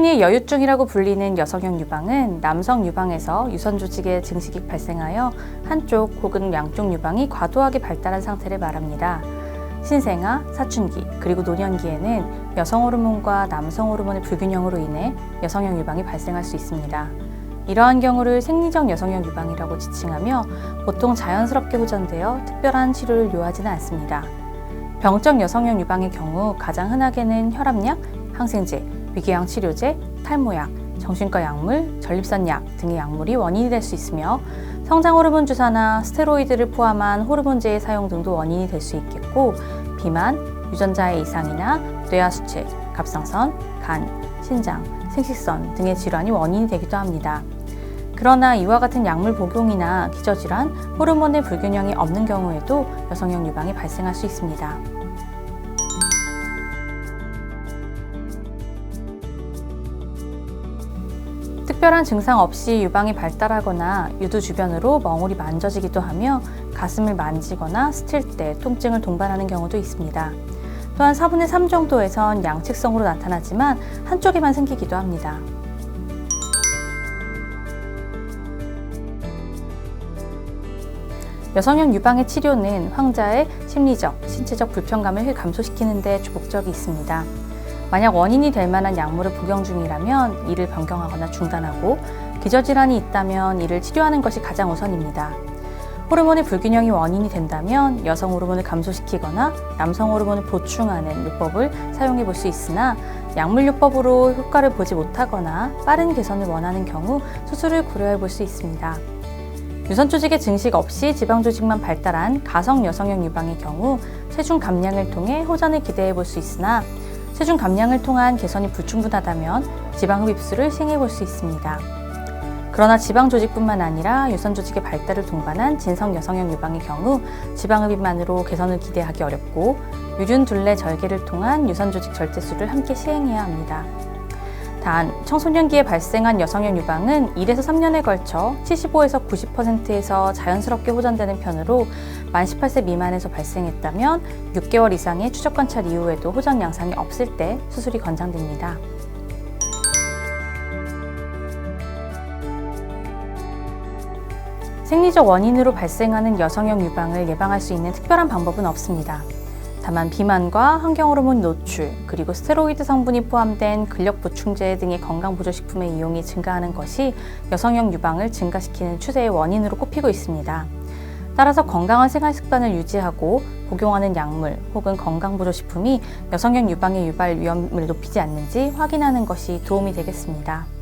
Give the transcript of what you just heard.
소위 여유증이라고 불리는 여성형 유방은 남성 유방에서 유선 조직의 증식이 발생하여 한쪽 혹은 양쪽 유방이 과도하게 발달한 상태를 말합니다. 신생아, 사춘기, 그리고 노년기에는 여성 호르몬과 남성 호르몬의 불균형으로 인해 여성형 유방이 발생할 수 있습니다. 이러한 경우를 생리적 여성형 유방이라고 지칭하며 보통 자연스럽게 호전되어 특별한 치료를 요하지는 않습니다. 병적 여성형 유방의 경우 가장 흔하게는 혈압약, 항생제, 위궤양 치료제, 탈모약, 정신과 약물, 전립선약 등의 약물이 원인이 될 수 있으며 성장 호르몬 주사나 스테로이드를 포함한 호르몬제의 사용 등도 원인이 될 수 있겠고 비만, 유전자의 이상이나 뇌하 수체, 갑상선, 간, 신장, 생식선 등의 질환이 원인이 되기도 합니다. 그러나 이와 같은 약물 복용이나 기저질환, 호르몬의 불균형이 없는 경우에도 여성형 유방이 발생할 수 있습니다. 특별한 증상 없이 유방이 발달하거나 유두 주변으로 멍울이 만져지기도 하며 가슴을 만지거나 스칠 때 통증을 동반하는 경우도 있습니다. 또한 4분의 3 정도에선 양측성으로 나타나지만 한쪽에만 생기기도 합니다. 여성형 유방의 치료는 환자의 심리적, 신체적 불편감을 감소시키는 데 주목적이 있습니다. 만약 원인이 될 만한 약물을 복용 중이라면 이를 변경하거나 중단하고 기저질환이 있다면 이를 치료하는 것이 가장 우선입니다. 호르몬의 불균형이 원인이 된다면 여성 호르몬을 감소시키거나 남성 호르몬을 보충하는 요법을 사용해 볼 수 있으나 약물 요법으로 효과를 보지 못하거나 빠른 개선을 원하는 경우 수술을 고려해 볼 수 있습니다. 유선 조직의 증식 없이 지방 조직만 발달한 가성 여성형 유방의 경우 체중 감량을 통해 호전을 기대해 볼 수 있으나 체중 감량을 통한 개선이 불충분하다면 지방 흡입술을 시행해 볼 수 있습니다. 그러나 지방 조직뿐만 아니라 유선 조직의 발달을 동반한 진성 여성형 유방의 경우 지방 흡입만으로 개선을 기대하기 어렵고 유륜 둘레 절개를 통한 유선 조직 절제술을 함께 시행해야 합니다. 단, 청소년기에 발생한 여성형 유방은 1에서 3년에 걸쳐 75에서 90%에서 자연스럽게 호전되는 편으로 만 18세 미만에서 발생했다면 6개월 이상의 추적 관찰 이후에도 호전 양상이 없을 때 수술이 권장됩니다. 생리적 원인으로 발생하는 여성형 유방을 예방할 수 있는 특별한 방법은 없습니다. 다만 비만과 환경 호르몬 노출, 그리고 스테로이드 성분이 포함된 근력 보충제 등의 건강 보조 식품의 이용이 증가하는 것이 여성형 유방을 증가시키는 추세의 원인으로 꼽히고 있습니다. 따라서 건강한 생활 습관을 유지하고 복용하는 약물 혹은 건강 보조 식품이 여성형 유방의 유발 위험을 높이지 않는지 확인하는 것이 도움이 되겠습니다.